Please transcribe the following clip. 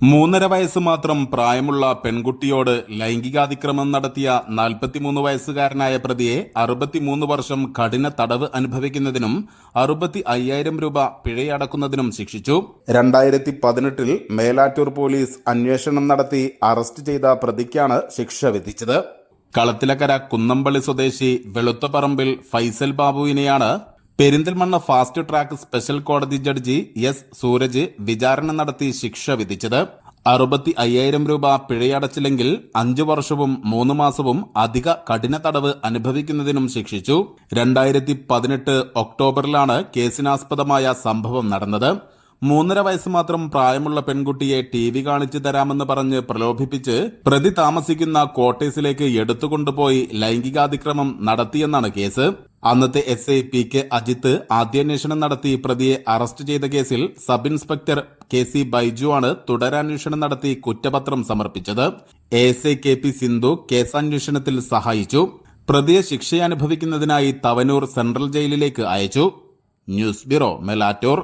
മൂന്നര വയസ്സ് മാത്രം പ്രായമുള്ള പെൺകുട്ടിയോട് ലൈംഗികാതിക്രമം നടത്തിയ നാൽപ്പത്തിമൂന്ന് വയസ്സുകാരനായ പ്രതിയെ അറുപത്തിമൂന്ന് വർഷം കഠിന തടവ് അനുഭവിക്കുന്നതിനും അറുപത്തി അയ്യായിരം രൂപ പിഴയടക്കുന്നതിനും ശിക്ഷിച്ചു. രണ്ടായിരത്തി പതിനെട്ടിൽ മേലാറ്റൂർ പോലീസ് അന്വേഷണം നടത്തി അറസ്റ്റ് ചെയ്ത പ്രതിക്കാണ് ശിക്ഷ വിധിച്ചത്. കളത്തിലക്കര കുന്നമ്പള്ളി സ്വദേശി വെളുത്തപറമ്പിൽ ഫൈസൽ ബാബുവിനെയാണ് പെരിന്തൽമണ്ണ ഫാസ്റ്റ് ട്രാക്ക് സ്പെഷ്യൽ കോടതി ജഡ്ജി എസ് സൂരജ് വിചാരണ നടത്തി ശിക്ഷ വിധിച്ചത്. അറുപത്തി അയ്യായിരം രൂപ പിഴയടച്ചില്ലെങ്കിൽ അഞ്ചു വർഷവും മൂന്ന് മാസവും അധിക കഠിന തടവ് അനുഭവിക്കുന്നതിനും ശിക്ഷിച്ചു. രണ്ടായിരത്തി പതിനെട്ട് ഒക്ടോബറിലാണ് കേസിനാസ്പദമായ സംഭവം നടന്നത്. മൂന്നര വയസ്സ് മാത്രം പ്രായമുള്ള പെൺകുട്ടിയെ ടി വി കാണിച്ചു തരാമെന്ന് പറഞ്ഞ് പ്രലോഭിപ്പിച്ച് പ്രതി താമസിക്കുന്ന ക്വാർട്ടേഴ്സിലേക്ക് എടുത്തുകൊണ്ടുപോയി ലൈംഗികാതിക്രമം നടത്തിയെന്നാണ് കേസ്. അന്നത്തെ S I P K Ajith ആദ്യാന്വേഷണം നടത്തി പ്രതിയെ അറസ്റ്റ് ചെയ്ത കേസിൽ sub inspector K C Baiju ആണ് തുടരന്വേഷണം നടത്തി കുറ്റപത്രം സമർപ്പിച്ചത്. A S I K P Sindhu കേസന്വേഷണത്തിൽ സഹായിച്ചു. പ്രതിയെ ശിക്ഷയനുഭവിക്കുന്നതിനായി തവനൂർ സെൻട്രൽ ജയിലിലേക്ക് അയച്ചു. News bureau Melattur.